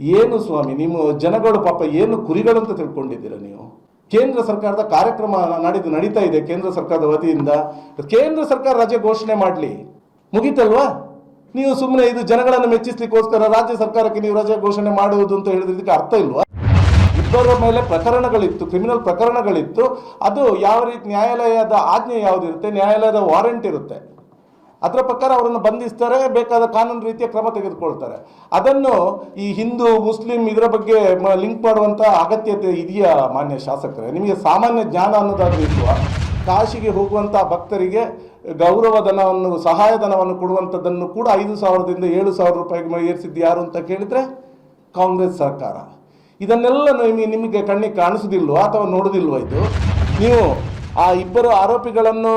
ಏನು ಸ್ವಾಮಿ, ನಿಮ್ಮ ಜನಗಳು ಪಾಪ ಏನು ಕುರಿಗಳು ಅಂತ ತಿಳ್ಕೊಂಡಿದ್ದೀರಾ ನೀವು? ಕೇಂದ್ರ ಸರ್ಕಾರದ ಕಾರ್ಯಕ್ರಮ ನಾಡಿದ್ದು ನಡೀತಾ ಇದೆ ಕೇಂದ್ರ ಸರ್ಕಾರದ ವತಿಯಿಂದ. ಕೇಂದ್ರ ಸರ್ಕಾರ ರಜೆ ಘೋಷಣೆ ಮಾಡಲಿ. ಮುಗೀತಲ್ವಾ? ನೀವು ಸುಮ್ಮನೆ ಇದು ಜನಗಳನ್ನು ಮೆಚ್ಚಿಸ್ಲಿಕ್ಕೋಸ್ಕರ ರಾಜ್ಯ ಸರ್ಕಾರಕ್ಕೆ ನೀವು ರಜೆ ಘೋಷಣೆ ಮಾಡುವುದು ಅಂತ ಹೇಳಿದ್ರೆ ಅರ್ಥ ಇಲ್ವಾ? ಇಬ್ಬರ ಮೇಲೆ ಪ್ರಕರಣಗಳಿತ್ತು, ಕ್ರಿಮಿನಲ್ ಪ್ರಕರಣಗಳಿತ್ತು. ಅದು ಯಾವ ರೀತಿ ನ್ಯಾಯಾಲಯದ ಆಜ್ಞೆ ಯಾವುದಿರುತ್ತೆ? ನ್ಯಾಯಾಲಯದ ವಾರೆಂಟ್ ಇರುತ್ತೆ. ಅದರ ಪ್ರಕಾರ ಅವರನ್ನು ಬಂಧಿಸ್ತಾರೆ, ಬೇಕಾದ ಕಾನೂನು ರೀತಿಯ ಕ್ರಮ ತೆಗೆದುಕೊಳ್ತಾರೆ. ಅದನ್ನು ಈ ಹಿಂದೂ, ಮುಸ್ಲಿಂ ಇದರ ಬಗ್ಗೆ ಲಿಂಕ್ ಮಾಡುವಂಥ ಅಗತ್ಯತೆ ಇದೆಯಾ ಮಾನ್ಯ ಶಾಸಕರೇ? ನಿಮಗೆ ಸಾಮಾನ್ಯ ಜ್ಞಾನ ಅನ್ನೋದಾದ್ರೂ ಇಲ್ವಾ? ಕಾಶಿಗೆ ಹೋಗುವಂಥ ಭಕ್ತರಿಗೆ ಗೌರವಧನವನ್ನು ಸಹಾಯಧನವನ್ನು ಕೊಡುವಂಥದ್ದನ್ನು ಕೂಡ ಐದು ಸಾವಿರದಿಂದ ಏಳು ಸಾವಿರ ರೂಪಾಯಿಗೆ ಏರಿಸಿದ್ದು ಯಾರು ಅಂತ ಕೇಳಿದರೆ ಕಾಂಗ್ರೆಸ್ ಸರ್ಕಾರ. ಇದನ್ನೆಲ್ಲ ನಿಮಗೆ ನಿಮಗೆ ಕಣ್ಣಿಗೆ ಕಾಣಿಸೋದಿಲ್ವೋ ಅಥವಾ ನೋಡೋದಿಲ್ವೋ ಇದು? ನೀವು ಆ ಇಬ್ಬರು ಆರೋಪಿಗಳನ್ನು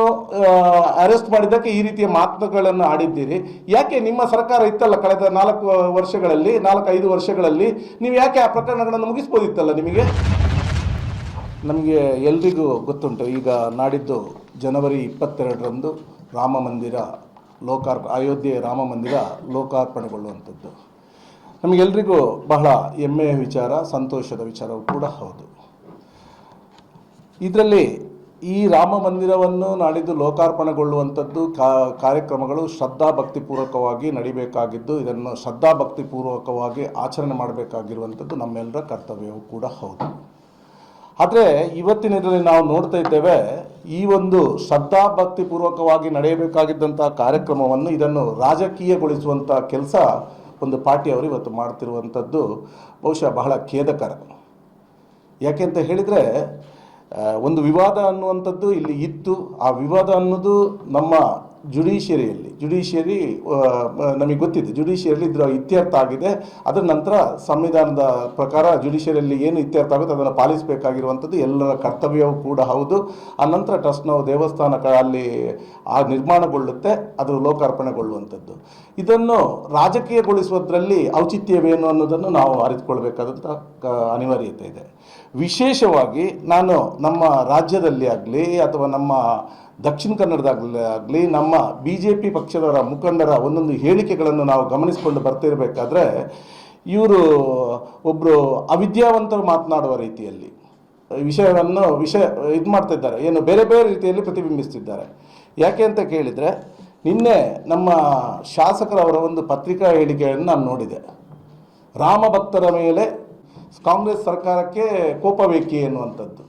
ಅರೆಸ್ಟ್ ಮಾಡಿದ್ದಕ್ಕೆ ಈ ರೀತಿಯ ಮಾತುಗಳನ್ನು ಆಡಿದ್ದೀರಿ. ಯಾಕೆ ನಿಮ್ಮ ಸರ್ಕಾರ ಇತ್ತಲ್ಲ ಕಳೆದ ನಾಲ್ಕು ವರ್ಷಗಳಲ್ಲಿ, ನಾಲ್ಕು ಐದು ವರ್ಷಗಳಲ್ಲಿ? ನೀವು ಯಾಕೆ ಆ ಪ್ರಕರಣಗಳನ್ನು ಮುಗಿಸ್ಬೋದಿತ್ತಲ್ಲ ನಿಮಗೆ? ನಮಗೆ ಎಲ್ರಿಗೂ ಗೊತ್ತುಂಟು, ಈಗ ನಾಡಿದ್ದು ಜನವರಿ ಇಪ್ಪತ್ತೆರಡರಂದು ರಾಮ ಮಂದಿರ ಲೋಕಾರ್ಪ, ಅಯೋಧ್ಯೆ ರಾಮ ಮಂದಿರ ಲೋಕಾರ್ಪಣೆಗೊಳ್ಳುವಂಥದ್ದು. ನಮಗೆಲ್ರಿಗೂ ಬಹಳ ಹೆಮ್ಮೆಯ ವಿಚಾರ, ಸಂತೋಷದ ವಿಚಾರವೂ ಕೂಡ ಹೌದು. ಇದರಲ್ಲಿ ಈ ರಾಮ ಮಂದಿರವನ್ನು ನಾಡಿದ್ದು ಲೋಕಾರ್ಪಣೆಗೊಳ್ಳುವಂಥದ್ದು ಕಾರ್ಯಕ್ರಮಗಳು ಶ್ರದ್ಧಾ ಭಕ್ತಿಪೂರ್ವಕವಾಗಿ ನಡಿಬೇಕಾಗಿದ್ದು, ಇದನ್ನು ಶ್ರದ್ಧಾ ಭಕ್ತಿಪೂರ್ವಕವಾಗಿ ಆಚರಣೆ ಮಾಡಬೇಕಾಗಿರುವಂಥದ್ದು ನಮ್ಮೆಲ್ಲರ ಕರ್ತವ್ಯವೂ ಕೂಡ ಹೌದು. ಆದರೆ ಇವತ್ತಿನ ಇದರಲ್ಲಿ ನಾವು ನೋಡ್ತಾ ಇದ್ದೇವೆ, ಈ ಒಂದು ಶ್ರದ್ಧಾ ಭಕ್ತಿಪೂರ್ವಕವಾಗಿ ನಡೆಯಬೇಕಾಗಿದ್ದಂಥ ಕಾರ್ಯಕ್ರಮವನ್ನು, ಇದನ್ನು ರಾಜಕೀಯಗೊಳಿಸುವಂಥ ಕೆಲಸ ಒಂದು ಪಾರ್ಟಿಯವರು ಇವತ್ತು ಮಾಡ್ತಿರುವಂಥದ್ದು ಬಹುಶಃ ಬಹಳ ಖೇದಕರ. ಯಾಕೆಂತ ಹೇಳಿದರೆ ಒಂದು ವಿವಾದ ಅನ್ನುವಂಥದ್ದು ಇಲ್ಲಿ ಇತ್ತು. ಆ ವಿವಾದ ಅನ್ನೋದು ನಮ್ಮ ಜುಡಿಷಿಯರಿಯಲ್ಲಿ ಜುಡಿಷಿಯರಿ ನಮಗೆ ಗೊತ್ತಿದೆ. ಜುಡಿಷಿಯರಿಯಲ್ಲಿ ಇದರ ಇತ್ಯರ್ಥ ಆಗಿದೆ. ಅದರ ನಂತರ ಸಂವಿಧಾನದ ಪ್ರಕಾರ ಜುಡಿಷಿಯರಿಯಲ್ಲಿ ಏನು ಇತ್ಯರ್ಥ ಆಗುತ್ತೆ, ಅದನ್ನು ಪಾಲಿಸಬೇಕಾಗಿರುವಂಥದ್ದು ಎಲ್ಲರ ಕರ್ತವ್ಯವೂ ಕೂಡ ಹೌದು. ಆ ನಂತರ ದೇವಸ್ಥಾನ ಅಲ್ಲಿ ಆ ನಿರ್ಮಾಣಗೊಳ್ಳುತ್ತೆ, ಅದು ಲೋಕಾರ್ಪಣೆಗೊಳ್ಳುವಂಥದ್ದು. ಇದನ್ನು ರಾಜಕೀಯಗೊಳಿಸುವುದರಲ್ಲಿ ಔಚಿತ್ಯವೇನು ಅನ್ನೋದನ್ನು ನಾವು ಅರಿತುಕೊಳ್ಬೇಕಾದಂಥ ಅನಿವಾರ್ಯತೆ ಇದೆ. ವಿಶೇಷವಾಗಿ ನಾನು ನಮ್ಮ ರಾಜ್ಯದಲ್ಲಿ ಆಗಲಿ ಅಥವಾ ನಮ್ಮ ದಕ್ಷಿಣ ಕನ್ನಡದಾಗಲಿ ಆಗಲಿ ನಮ್ಮ ಬಿ ಜೆ ಪಿ ಪಕ್ಷದವರ ಮುಖಂಡರ ಒಂದೊಂದು ಹೇಳಿಕೆಗಳನ್ನು ನಾವು ಗಮನಿಸಿಕೊಂಡು ಬರ್ತಿರಬೇಕಾದ್ರೆ ಇವರು ಒಬ್ಬರು ಅವಿದ್ಯಾವಂತರು ಮಾತನಾಡುವ ರೀತಿಯಲ್ಲಿ ವಿಷಯವನ್ನು ವಿಷಯ ಇದು ಮಾಡ್ತಾ ಇದ್ದಾರೆ ಏನು ಬೇರೆ ಬೇರೆ ರೀತಿಯಲ್ಲಿ ಪ್ರತಿಬಿಂಬಿಸ್ತಿದ್ದಾರೆ. ಯಾಕೆ ಅಂತ ಕೇಳಿದರೆ ನಿನ್ನೆ ನಮ್ಮ ಶಾಸಕರವರ ಒಂದು ಪತ್ರಿಕಾ ಹೇಳಿಕೆಯನ್ನು ನಾನು ನೋಡಿದೆ. ರಾಮ ಭಕ್ತರ ಮೇಲೆ ಕಾಂಗ್ರೆಸ್ ಸರ್ಕಾರಕ್ಕೆ ಕೋಪ ಬೇಕಿ ಎನ್ನುವಂಥದ್ದು.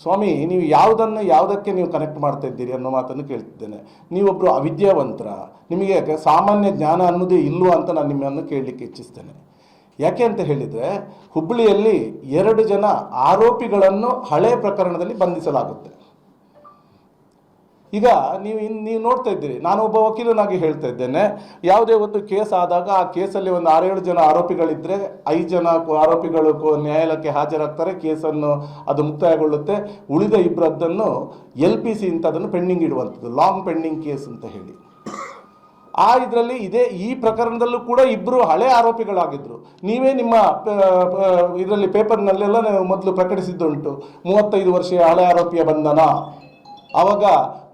ಸ್ವಾಮಿ, ನೀವು ಯಾವುದನ್ನು ಯಾವುದಕ್ಕೆ ನೀವು ಕನೆಕ್ಟ್ ಮಾಡ್ತಾ ಇದ್ದೀರಿ ಅನ್ನೋ ಮಾತನ್ನು ಕೇಳ್ತಿದ್ದೇನೆ. ನೀವೊಬ್ಬರು ಅವಿದ್ಯಾವಂತರ, ನಿಮಗೆ ಸಾಮಾನ್ಯ ಜ್ಞಾನ ಅನ್ನೋದೇ ಇಲ್ಲೋ ಅಂತ ನಾನು ನಿಮ್ಮನ್ನು ಕೇಳಲಿಕ್ಕೆ ಇಚ್ಛಿಸ್ತೇನೆ. ಯಾಕೆ ಅಂತ ಹೇಳಿದರೆ ಹುಬ್ಬಳ್ಳಿಯಲ್ಲಿ ಎರಡು ಜನ ಆರೋಪಿಗಳನ್ನು ಹಳೆ ಪ್ರಕರಣದಲ್ಲಿ ಬಂಧಿಸಲಾಗುತ್ತೆ. ಈಗ ನೀವು ಇನ್ ನೀವು ನೋಡ್ತಾ ಇದ್ದೀರಿ. ನಾನು ಒಬ್ಬ ವಕೀಲನಾಗಿ ಹೇಳ್ತಾ ಇದ್ದೇನೆ. ಯಾವುದೇ ಒಂದು ಕೇಸ್ ಆದಾಗ ಆ ಕೇಸಲ್ಲಿ ಒಂದು ಆರೇಳು ಜನ ಆರೋಪಿಗಳಿದ್ದರೆ ಐದು ಜನ ಆರೋಪಿಗಳು ನ್ಯಾಯಾಲಯಕ್ಕೆ ಹಾಜರಾಗ್ತಾರೆ. ಕೇಸನ್ನು ಅದು ಮುಕ್ತಾಯಗೊಳ್ಳುತ್ತೆ. ಉಳಿದ ಇಬ್ಬರದ್ದನ್ನು ಎಲ್ ಪಿ ಸಿ ಅಂತ ಅದನ್ನು ಪೆಂಡಿಂಗ್ ಇಡುವಂಥದ್ದು. ಲಾಂಗ್ ಪೆಂಡಿಂಗ್ ಕೇಸ್ ಅಂತ ಹೇಳಿ. ಆ ಇದರಲ್ಲಿ ಇದೇ ಈ ಪ್ರಕರಣದಲ್ಲೂ ಕೂಡ ಇಬ್ಬರು ಹಳೆ ಆರೋಪಿಗಳಾಗಿದ್ದರು ನೀವೇ ನಿಮ್ಮ ಇದರಲ್ಲಿ ಪೇಪರ್ನಲ್ಲೆಲ್ಲ ಮೊದಲು ಪ್ರಕಟಿಸಿದ್ದುಂಟು. ಮೂವತ್ತೈದು ವರ್ಷ ಹಳೆ ಆರೋಪಿಯ ಬಂಧನ. ಆವಾಗ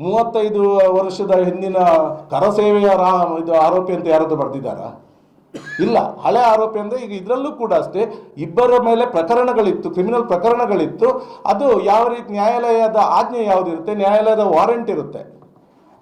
ಮೂವತ್ತೈದು ವರ್ಷದ ಹಿಂದಿನ ಕರಸೇವೆಯ ರಾ ಇದು ಆರೋಪಿ ಅಂತ ಯಾರಾದ್ರು ಬರ್ತಿದ್ದಾರ ಇಲ್ಲ, ಹಳೆ ಆರೋಪಿ ಅಂದರೆ ಈಗ ಇದರಲ್ಲೂ ಕೂಡ ಅಷ್ಟೇ. ಇಬ್ಬರ ಮೇಲೆ ಪ್ರಕರಣಗಳಿತ್ತು ಕ್ರಿಮಿನಲ್ ಪ್ರಕರಣಗಳಿತ್ತು. ಅದು ಯಾವ ರೀತಿ ನ್ಯಾಯಾಲಯದ ಆಜ್ಞೆ ಯಾವುದಿರುತ್ತೆ? ನ್ಯಾಯಾಲಯದ ವಾರೆಂಟ್ ಇರುತ್ತೆ.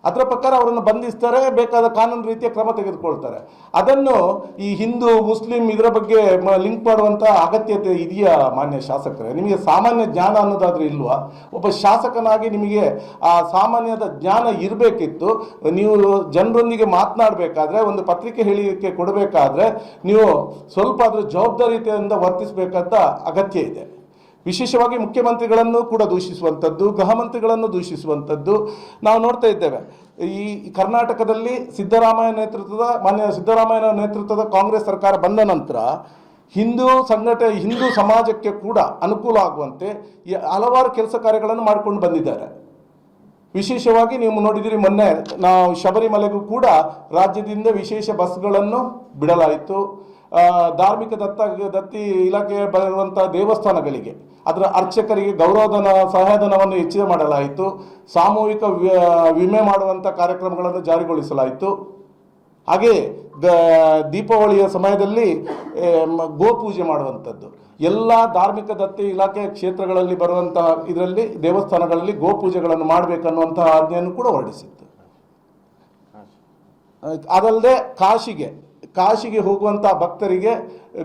ಅದರ ಪ್ರಕಾರ ಅವರನ್ನು ಬಂಧಿಸ್ತಾರೆ, ಬೇಕಾದ ಕಾನೂನು ರೀತಿಯ ಕ್ರಮ ತೆಗೆದುಕೊಳ್ತಾರೆ. ಅದನ್ನು ಈ ಹಿಂದೂ, ಮುಸ್ಲಿಂ ಇದರ ಬಗ್ಗೆ ಲಿಂಕ್ ಮಾಡುವಂಥ ಅಗತ್ಯತೆ ಇದೆಯಾ ಮಾನ್ಯ ಶಾಸಕರೇ? ನಿಮಗೆ ಸಾಮಾನ್ಯ ಜ್ಞಾನ ಅನ್ನೋದಾದ್ರೂ ಇಲ್ವಾ? ಒಬ್ಬ ಶಾಸಕನಾಗಿ ನಿಮಗೆ ಆ ಸಾಮಾನ್ಯದ ಜ್ಞಾನ ಇರಬೇಕಿತ್ತು. ನೀವು ಜನರೊಂದಿಗೆ ಮಾತನಾಡಬೇಕಾದ್ರೆ, ಒಂದು ಪತ್ರಿಕೆ ಹೇಳಿಕೆ ಕೊಡಬೇಕಾದ್ರೆ, ನೀವು ಸ್ವಲ್ಪ ಅದರ ಜವಾಬ್ದಾರಿತೆಯಿಂದ ವರ್ತಿಸಬೇಕಂತ ಅಗತ್ಯ ಇದೆ. ವಿಶೇಷವಾಗಿ ಮುಖ್ಯಮಂತ್ರಿಗಳನ್ನು ಕೂಡ ದೂಷಿಸುವಂಥದ್ದು ಗೃಹ ಮಂತ್ರಿಗಳನ್ನು ದೂಷಿಸುವಂಥದ್ದು ನಾವು ನೋಡ್ತಾ ಇದ್ದೇವೆ. ಈ ಕರ್ನಾಟಕದಲ್ಲಿ ಸಿದ್ದರಾಮಯ್ಯ ನೇತೃತ್ವದ, ಮಾನ್ಯ ಸಿದ್ದರಾಮಯ್ಯ ನೇತೃತ್ವದ ಕಾಂಗ್ರೆಸ್ ಸರ್ಕಾರ ಬಂದ ನಂತರ ಹಿಂದೂ ಸಂಘಟ, ಹಿಂದೂ ಸಮಾಜಕ್ಕೆ ಕೂಡ ಅನುಕೂಲ ಆಗುವಂತೆ ಹಲವಾರು ಕೆಲಸ ಕಾರ್ಯಗಳನ್ನು ಮಾಡಿಕೊಂಡು ಬಂದಿದ್ದಾರೆ. ವಿಶೇಷವಾಗಿ ನೀವು ನೋಡಿದಿರಿ ಮೊನ್ನೆ ನಾವು ಶಬರಿಮಲೆಗೂ ಕೂಡ ರಾಜ್ಯದಿಂದ ವಿಶೇಷ ಬಸ್ಗಳನ್ನು ಬಿಡಲಾಯಿತು. ಧಾರ್ಮಿಕ ದತ್ತ ದತ್ತಿ ಇಲಾಖೆ ಬರುವಂಥ ದೇವಸ್ಥಾನಗಳಿಗೆ ಅದರ ಅರ್ಚಕರಿಗೆ ಗೌರವಧನ ಸಹಾಯಧನವನ್ನು ಹೆಚ್ಚಿಗೆ ಮಾಡಲಾಯಿತು. ಸಾಮೂಹಿಕ ವಿಮೆ ಮಾಡುವಂಥ ಕಾರ್ಯಕ್ರಮಗಳನ್ನು ಜಾರಿಗೊಳಿಸಲಾಯಿತು. ಹಾಗೆಯೇ ದ ದೀಪಾವಳಿಯ ಸಮಯದಲ್ಲಿ ಗೋಪೂಜೆ ಮಾಡುವಂಥದ್ದು. ಎಲ್ಲ ಧಾರ್ಮಿಕ ದತ್ತಿ ಇಲಾಖೆ ಕ್ಷೇತ್ರಗಳಲ್ಲಿ ಬರುವಂತಹ ಇದರಲ್ಲಿ ದೇವಸ್ಥಾನಗಳಲ್ಲಿ ಗೋಪೂಜೆಗಳನ್ನು ಮಾಡಬೇಕನ್ನುವಂತಹ ಆಜ್ಞೆಯನ್ನು ಕೂಡ ಹೊರಡಿಸಿತ್ತು. ಅದಲ್ಲದೆ ಕಾಶಿಗೆ ಕಾಶಿಗೆ ಹೋಗುವಂಥ ಭಕ್ತರಿಗೆ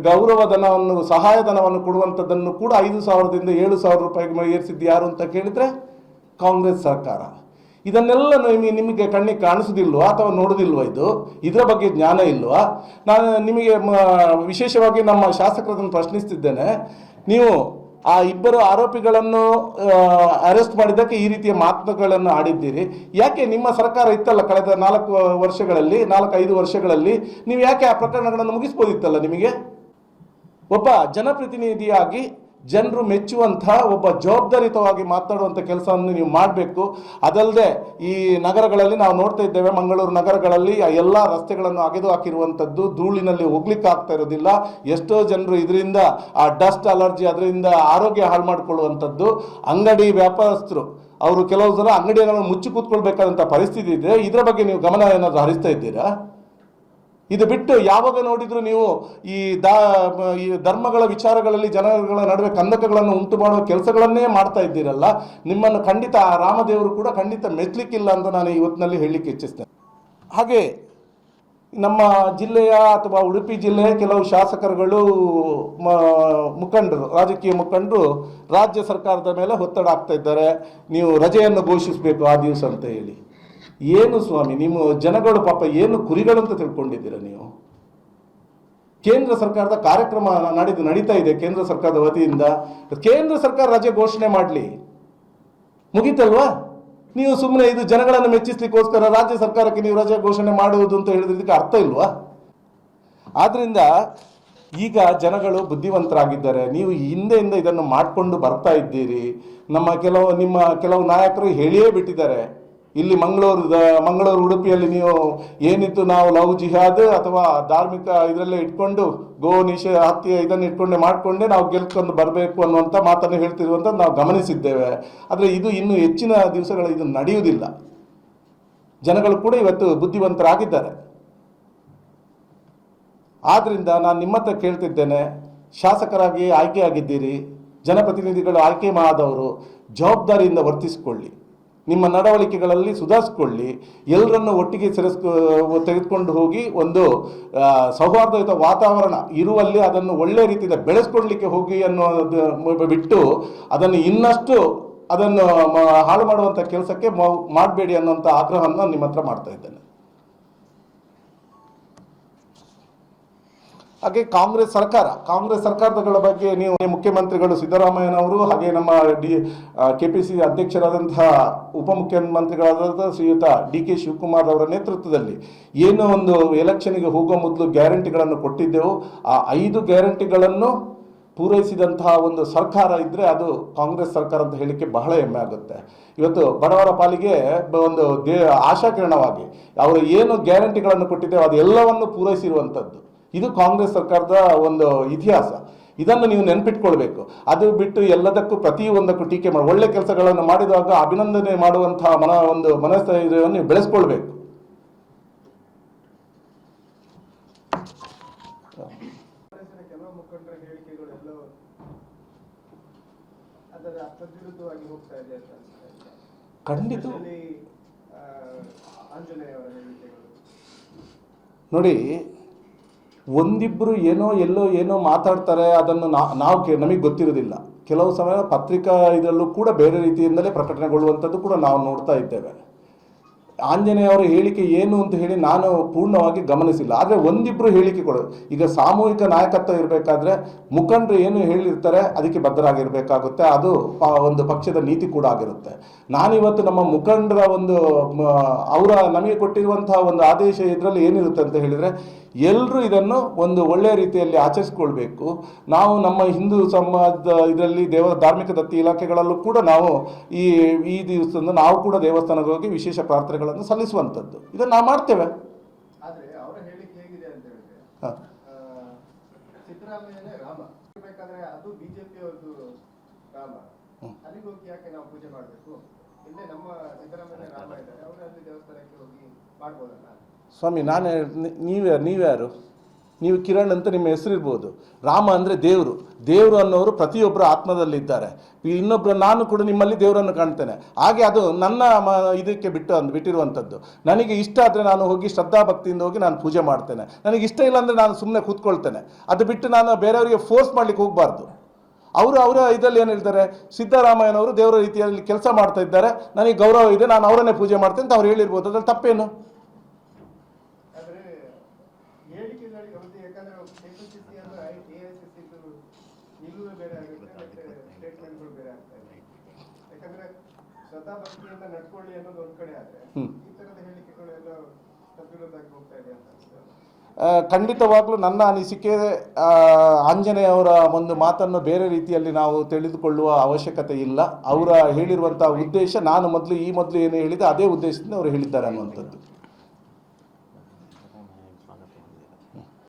ಗೌರವಧನವನ್ನು ಸಹಾಯಧನವನ್ನು ಕೊಡುವಂಥದ್ದನ್ನು ಕೂಡ ಐದು ಸಾವಿರದಿಂದ ಏಳು ಸಾವಿರ ರೂಪಾಯಿಗೆ ಏರಿಸಿದ್ದು ಯಾರು ಅಂತ ಕೇಳಿದರೆ ಕಾಂಗ್ರೆಸ್ ಸರ್ಕಾರ. ಇದನ್ನೆಲ್ಲ ನಿಮಗೆ ನಿಮಗೆ ಕಣ್ಣಿಗೆ ಕಾಣಿಸೋದಿಲ್ವಾ ಅಥವಾ ನೋಡೋದಿಲ್ವಾ ಇದು? ಇದರ ಬಗ್ಗೆ ಜ್ಞಾನ ಇಲ್ವಾ? ನಾನು ನಿಮಗೆ ವಿಶೇಷವಾಗಿ ನಮ್ಮ ಶಾಸಕರನ್ನು ಪ್ರಶ್ನಿಸ್ತಿದ್ದೇನೆ. ನೀವು ಆ ಇಬ್ಬರು ಆರೋಪಿಗಳನ್ನು ಅರೆಸ್ಟ್ ಮಾಡಿದ್ದಕ್ಕೆ ಈ ರೀತಿಯ ಮಾತುಗಳನ್ನು ಆಡಿದ್ದೀರಿ. ಯಾಕೆ ನಿಮ್ಮ ಸರ್ಕಾರ ಇತ್ತಲ್ಲ ಕಳೆದ ನಾಲ್ಕು ವರ್ಷಗಳಲ್ಲಿ ನಾಲ್ಕು ಐದು ವರ್ಷಗಳಲ್ಲಿ? ನೀವು ಯಾಕೆ ಆ ಪ್ರಕರಣಗಳನ್ನು ಮುಗಿಸ್ಬೋದಿತ್ತಲ್ಲ ನಿಮಗೆ? ಒಬ್ಬ ಜನಪ್ರತಿನಿಧಿಯಾಗಿ ಜನರು ಮೆಚ್ಚುವಂತಹ ಒಬ್ಬ ಜವಾಬ್ದಾರಿತವಾಗಿ ಮಾತನಾಡುವಂಥ ಕೆಲಸವನ್ನು ನೀವು ಮಾಡಬೇಕು. ಅದಲ್ಲದೆ ಈ ನಗರಗಳಲ್ಲಿ ನಾವು ನೋಡ್ತಾ ಇದ್ದೇವೆ, ಮಂಗಳೂರು ನಗರಗಳಲ್ಲಿ ಆ ಎಲ್ಲ ರಸ್ತೆಗಳನ್ನು ಅಗೆದು ಹಾಕಿರುವಂಥದ್ದು ಧೂಳಿನಲ್ಲಿ ಹೋಗ್ಲಿಕ್ಕೆ ಆಗ್ತಾ ಇರೋದಿಲ್ಲ. ಎಷ್ಟೋ ಜನರು ಇದರಿಂದ ಆ ಡಸ್ಟ್ ಅಲರ್ಜಿ, ಅದರಿಂದ ಆರೋಗ್ಯ ಹಾಳು ಮಾಡಿಕೊಳ್ಳುವಂಥದ್ದು. ಅಂಗಡಿ ವ್ಯಾಪಾರಸ್ಥರು, ಅವರು ಕೆಲವು ಜನ ಅಂಗಡಿಗಳನ್ನು ಮುಚ್ಚಿ ಕೂತ್ಕೊಳ್ಬೇಕಾದಂಥ ಪರಿಸ್ಥಿತಿ ಇದೆ. ಇದರ ಬಗ್ಗೆ ನೀವು ಗಮನ ಏನಾದರೂ ಹರಿಸ್ತಾ ಇದ್ದೀರಾ? ಇದು ಬಿಟ್ಟು ಯಾವಾಗ ನೋಡಿದ್ರು ನೀವು ಈ ದಾ, ಈ ಧರ್ಮಗಳ ವಿಚಾರಗಳಲ್ಲಿ ಜನಗಳ ನಡುವೆ ಕಂದಕಗಳನ್ನು ಉಂಟು ಮಾಡುವ ಕೆಲಸಗಳನ್ನೇ ಮಾಡ್ತಾ ಇದ್ದೀರಲ್ಲ, ನಿಮ್ಮನ್ನು ಖಂಡಿತ ಆ ರಾಮದೇವರು ಕೂಡ ಖಂಡಿತ ಮೆಚ್ಚಲಿಕ್ಕಿಲ್ಲ ಅಂತ ನಾನು ಇವತ್ತಿನಲ್ಲಿ ಹೇಳಲಿಕ್ಕೆ ಇಚ್ಛಿಸ್ತೇನೆ. ಹಾಗೆ ನಮ್ಮ ಜಿಲ್ಲೆಯ ಅಥವಾ ಉಡುಪಿ ಜಿಲ್ಲೆಯ ಕೆಲವು ಶಾಸಕರುಗಳು ಮುಖಂಡರು, ರಾಜಕೀಯ ಮುಖಂಡರು ರಾಜ್ಯ ಸರ್ಕಾರದ ಮೇಲೆ ಒತ್ತಡ ಆಗ್ತಾ ಇದ್ದಾರೆ. ನೀವು ರಜೆಯನ್ನು ಘೋಷಿಸಬೇಕು ಆ ದಿವಸ ಅಂತ ಹೇಳಿ. ಏನು ಸ್ವಾಮಿ, ನಿಮ್ಮ ಜನಗಳು ಪಾಪ ಏನು ಕುರಿಗಳು ಅಂತ ತಿಳ್ಕೊಂಡಿದ್ದೀರಾ ನೀವು? ಕೇಂದ್ರ ಸರ್ಕಾರದ ಕಾರ್ಯಕ್ರಮ ನಡೆದು ನಡೀತಾ ಇದೆ ಕೇಂದ್ರ ಸರ್ಕಾರದ ವತಿಯಿಂದ. ಕೇಂದ್ರ ಸರ್ಕಾರ ರಜೆ ಘೋಷಣೆ ಮಾಡಲಿ. ಮುಗೀತಲ್ವಾ? ನೀವು ಸುಮ್ಮನೆ ಇದು ಜನಗಳನ್ನು ಮೆಚ್ಚಿಸ್ಲಿಕ್ಕೋಸ್ಕರ ರಾಜ್ಯ ಸರ್ಕಾರಕ್ಕೆ ನೀವು ರಜೆ ಘೋಷಣೆ ಮಾಡುವುದು ಅಂತ ಹೇಳಿದ್ರದಕ್ಕೆ ಅರ್ಥ ಇಲ್ವಾ? ಆದ್ರಿಂದ ಈಗ ಜನಗಳು ಬುದ್ಧಿವಂತರಾಗಿದ್ದಾರೆ. ನೀವು ಹಿಂದೆಯಿಂದ ಇದನ್ನು ಮಾಡಿಕೊಂಡು ಬರ್ತಾ ಇದ್ದೀರಿ. ನಮ್ಮ ಕೆಲವು, ನಿಮ್ಮ ಕೆಲವು ನಾಯಕರು ಹೇಳಿಯೇ ಬಿಟ್ಟಿದ್ದಾರೆ. ಇಲ್ಲಿ ಮಂಗಳೂರು ಮಂಗಳೂರು, ಉಡುಪಿಯಲ್ಲಿ ನೀವು ಏನಿತ್ತು ನಾವು ಲವ್ ಜಿಹಾದ್ ಅಥವಾ ಧಾರ್ಮಿಕ ಇದರಲ್ಲೇ ಇಟ್ಕೊಂಡು, ಗೋ ನಿಷ ಹತ್ಯೆ ಇದನ್ನು ಇಟ್ಕೊಂಡೆ ಮಾಡಿಕೊಂಡೆ ನಾವು ಗೆಲ್ಕೊಂಡು ಬರಬೇಕು ಅನ್ನುವಂಥ ಮಾತನ್ನು ಹೇಳ್ತಿರುವಂಥ ನಾವು ಗಮನಿಸಿದ್ದೇವೆ. ಆದರೆ ಇದು ಇನ್ನು ಹೆಚ್ಚಿನ ದಿವಸಗಳು ಇದು ನಡೆಯುವುದಿಲ್ಲ. ಜನಗಳು ಕೂಡ ಇವತ್ತು ಬುದ್ಧಿವಂತರಾಗಿದ್ದಾರೆ. ಆದ್ದರಿಂದ ನಾನು ನಿಮ್ಮ ಹತ್ರ ಕೇಳ್ತಿದ್ದೇನೆ, ಶಾಸಕರಾಗಿ ಆಯ್ಕೆಯಾಗಿದ್ದೀರಿ ಜನಪ್ರತಿನಿಧಿಗಳು ಆಯ್ಕೆ ಮಾಡಿದವರು, ಜವಾಬ್ದಾರಿಯಿಂದ ವರ್ತಿಸಿಕೊಳ್ಳಿ. ನಿಮ್ಮ ನಡವಳಿಕೆಗಳಲ್ಲಿ ಸುಧಾರಿಸ್ಕೊಳ್ಳಿ. ಎಲ್ಲರನ್ನು ಒಟ್ಟಿಗೆ ಸೇರಿಸ್ಕೊ, ತೆಗೆದುಕೊಂಡು ಹೋಗಿ ಒಂದು ಸೌಹಾರ್ದಯುತ ವಾತಾವರಣ ಇರುವಲ್ಲಿ ಅದನ್ನು ಒಳ್ಳೆ ರೀತಿಯಿಂದ ಬೆಳೆಸ್ಕೊಳ್ಳಿಕ್ಕೆ ಹೋಗಿ ಅನ್ನೋದು ಬಿಟ್ಟು ಅದನ್ನು ಇನ್ನಷ್ಟು ಅದನ್ನು ಹಾಳು ಮಾಡುವಂಥ ಕೆಲಸಕ್ಕೆ ಮಾಡಬೇಡಿ ಅನ್ನೋಂಥ ಆಗ್ರಹವನ್ನು ನಿಮ್ಮ ಹತ್ರ ಮಾಡ್ತಾ ಇದ್ದೇನೆ. ಹಾಗೆ ಕಾಂಗ್ರೆಸ್ ಸರ್ಕಾರ, ಕಾಂಗ್ರೆಸ್ ಸರ್ಕಾರಗಳ ಬಗ್ಗೆ ನೀವು ಮುಖ್ಯಮಂತ್ರಿಗಳು ಸಿದ್ದರಾಮಯ್ಯನವರು ಹಾಗೆ ನಮ್ಮ ಡಿ ಕೆ ಪಿ ಸಿ ಅಧ್ಯಕ್ಷರಾದಂತಹ ಉಪಮುಖ್ಯಮಂತ್ರಿಗಳಾದಂಥ ಶ್ರೀಯುತ ಡಿ ಕೆ ಶಿವಕುಮಾರ್ ಅವರ ನೇತೃತ್ವದಲ್ಲಿ ಏನು ಒಂದು ಎಲೆಕ್ಷನ್ಗೆ ಹೋಗುವ ಮೊದಲು ಗ್ಯಾರಂಟಿಗಳನ್ನು ಕೊಟ್ಟಿದ್ದೆವು. ಆ ಐದು ಗ್ಯಾರಂಟಿಗಳನ್ನು ಪೂರೈಸಿದಂತಹ ಒಂದು ಸರ್ಕಾರ ಇದ್ದರೆ ಅದು ಕಾಂಗ್ರೆಸ್ ಸರ್ಕಾರ ಅಂತ ಹೇಳಲಿಕ್ಕೆ ಬಹಳ ಹೆಮ್ಮೆ ಆಗುತ್ತೆ. ಇವತ್ತು ಬಡವರ ಪಾಲಿಗೆ ಒಂದು ದೇ, ಆಶಾಕಿರಣವಾಗಿ ಅವರು ಏನು ಗ್ಯಾರಂಟಿಗಳನ್ನು ಕೊಟ್ಟಿದ್ದೇವೆ ಅದೆಲ್ಲವನ್ನು ಪೂರೈಸಿರುವಂಥದ್ದು ಇದು ಕಾಂಗ್ರೆಸ್ ಸರ್ಕಾರದ ಒಂದು ಇತಿಹಾಸ. ಇದನ್ನು ನೀವು ನೆನಪಿಟ್ಕೊಳ್ಬೇಕು. ಅದು ಬಿಟ್ಟು ಎಲ್ಲದಕ್ಕೂ ಪ್ರತಿಯೊಂದಕ್ಕೂ ಟೀಕೆ ಮಾಡಿ. ಒಳ್ಳೆ ಕೆಲಸಗಳನ್ನು ಮಾಡಿದಾಗ ಅಭಿನಂದನೆ ಮಾಡುವಂತಹ ಮನ ಒಂದು ಮನಸ್ಥೈರ್ಯವನ್ನು ನೀವು ಬೆಳೆಸ್ಕೊಳ್ಬೇಕು. ಖಂಡಿತ. ನೋಡಿ ಒಂದಿಬ್ಬರು ಏನೋ ಎಲ್ಲೋ ಏನೋ ಮಾತಾಡ್ತಾರೆ, ಅದನ್ನು ನಾವು ನಮಗೆ ಗೊತ್ತಿರೋದಿಲ್ಲ. ಕೆಲವು ಸಮಯ ಪತ್ರಿಕಾ ಇದರಲ್ಲೂ ಕೂಡ ಬೇರೆ ರೀತಿಯಿಂದಲೇ ಪ್ರಕಟಣೆಗೊಳ್ಳುವಂಥದ್ದು ಕೂಡ ನಾವು ನೋಡ್ತಾ ಇದ್ದೇವೆ. ಆಂಜನೇಯ ಅವರ ಹೇಳಿಕೆ ಏನು ಅಂತ ಹೇಳಿ ನಾನು ಪೂರ್ಣವಾಗಿ ಗಮನಿಸಿಲ್ಲ. ಆದರೆ ಒಂದಿಬ್ಬರು ಹೇಳಿಕೆ ಕೊಡೋದು ಈಗ ಸಾಮೂಹಿಕ ನಾಯಕತ್ವ ಇರಬೇಕಾದ್ರೆ ಮುಖಂಡರು ಏನು ಹೇಳಿರ್ತಾರೆ, ಅದಕ್ಕೆ ಬದ್ಧರಾಗಿರಬೇಕಾಗುತ್ತೆ. ಅದು ಒಂದು ಪಕ್ಷದ ನೀತಿ ಕೂಡ ಆಗಿರುತ್ತೆ. ನಾನಿವತ್ತು ನಮ್ಮ ಮುಖಂಡರ ಒಂದು ಅವರ ನಮಗೆ ಕೊಟ್ಟಿರುವಂತಹ ಒಂದು ಆದೇಶ ಇದರಲ್ಲಿ ಏನಿರುತ್ತೆ ಅಂತ ಹೇಳಿದರೆ ಎಲ್ಲರೂ ಇದನ್ನು ಒಂದು ಒಳ್ಳೆಯ ರೀತಿಯಲ್ಲಿ ಆಚರಿಸ್ಕೊಳ್ಬೇಕು. ನಾವು ನಮ್ಮ ಹಿಂದೂ ಸಮಾಜದ ಇದರಲ್ಲಿ ದೇವ ಧಾರ್ಮಿಕ ದತ್ತಿ ಇಲಾಖೆಗಳಲ್ಲೂ ಕೂಡ ನಾವು ಈ ಈ ದಿವಸದಿಂದ ನಾವು ಕೂಡ ದೇವಸ್ಥಾನಕ್ಕೆ ಹೋಗಿ ವಿಶೇಷ ಪ್ರಾರ್ಥನೆಗಳನ್ನು ಸಲ್ಲಿಸುವಂಥದ್ದು. ಇದನ್ನು ನಾವು ಮಾಡ್ತೇವೆ. ಹಾಂ. ನಮ್ಮ ಸ್ವಾಮಿ, ನಾನು ನೀವ್ಯಾ ನೀವ್ಯಾರು? ನೀವು ಕಿರಣ್ ಅಂತ ನಿಮ್ಮ ಹೆಸರು ಇರ್ಬೋದು ರಾಮ ಅಂದರೆ ದೇವರು. ದೇವರು ಅನ್ನೋರು ಪ್ರತಿಯೊಬ್ಬರು ಆತ್ಮದಲ್ಲಿದ್ದಾರೆ. ಇನ್ನೊಬ್ಬರು ನಾನು ಕೂಡ ನಿಮ್ಮಲ್ಲಿ ದೇವರನ್ನು ಕಾಣ್ತೇನೆ. ಹಾಗೆ ಅದು ನನ್ನ ಮ, ಇದಕ್ಕೆ ಬಿಟ್ಟು ಅಂದು, ಬಿಟ್ಟಿರುವಂಥದ್ದು. ನನಗೆ ಇಷ್ಟ ಆದರೆ ನಾನು ಹೋಗಿ ಶ್ರದ್ಧಾ ಭಕ್ತಿಯಿಂದ ಹೋಗಿ ನಾನು ಪೂಜೆ ಮಾಡ್ತೇನೆ. ನನಗೆ ಇಷ್ಟ ಇಲ್ಲ ಅಂದರೆ ನಾನು ಸುಮ್ಮನೆ ಕೂತ್ಕೊಳ್ತೇನೆ. ಅದು ಬಿಟ್ಟು ನಾನು ಬೇರೆಯವರಿಗೆ ಫೋರ್ಸ್ ಮಾಡ್ಲಿಕ್ಕೆ ಹೋಗಬಾರ್ದು. ಅವರು ಅವರ ಇದರಲ್ಲಿ ಏನು ಹೇಳ್ತಾರೆ? ಸಿದ್ದರಾಮಯ್ಯನವರು ದೇವರ ರೀತಿಯಲ್ಲಿ ಕೆಲಸ ಮಾಡ್ತಾ ಇದ್ದಾರೆ. ನನಗೆ ಗೌರವ ಇದೆ, ನಾನು ಅವರನ್ನೇ ಪೂಜೆ ಮಾಡ್ತೇನೆ ಅಂತ ಅವ್ರು ಹೇಳಿರ್ಬೋದು. ಅದ್ರಲ್ಲಿ ತಪ್ಪೇನು ಆದ್ರೆ ಹೇಳಿಕೆಗಳಿಗೆ ಅವಧಿ ಯಾಕಂದ್ರೆ ಕೆಪಿಸಿಸಿ ಅಂದ್ರೆ ಎಐಸಿಸಿ ನಿಲುವೇ ಬೇರೆ ಆಗುತ್ತೆ ಮತ್ತೆ ಸ್ಟೇಟ್ಮೆಂಟ್ಗಳು ಬೇರೆ ಆಗ್ತಾ ಇದೆ ಯಾಕಂದ್ರೆ ಶ್ರದ್ಧಾ ಭಕ್ತಿಯಿಂದ ನಡ್ಕೊಳ್ಳಿ ಅನ್ನೋದು ಒಂದ್ ಕಡೆ ಆದ್ರೆ ಹ್ಮ್. ಈ ತರದ ಹೇಳಿಕೆಗಳು ಎಲ್ಲ ತಪ್ಪಿರೋದಾಗಿ ಹೋಗ್ತಾ ಇದೆ ಅಂತ ಅನ್ಸುತ್ತೆ. ಖಂಡಿತವಾಗ್ಲೂ ನನ್ನ ಅನಿಸಿಕೆ ಆಂಜನೇಯವರ ಆಂಜನೇಯ ಒಂದು ಮಾತನ್ನು ಬೇರೆ ರೀತಿಯಲ್ಲಿ ನಾವು ತಿಳಿದುಕೊಳ್ಳುವ ಅವಶ್ಯಕತೆ ಇಲ್ಲ. ಅವರ ಹೇಳಿರುವಂಥ ಉದ್ದೇಶ ನಾನು ಮೊದಲು ಈ ಮೊದಲು ಏನು ಹೇಳಿದೆ ಅದೇ ಉದ್ದೇಶದಿಂದ ಅವರು ಹೇಳಿದ್ದಾರೆ ಅನ್ನುವಂಥದ್ದು.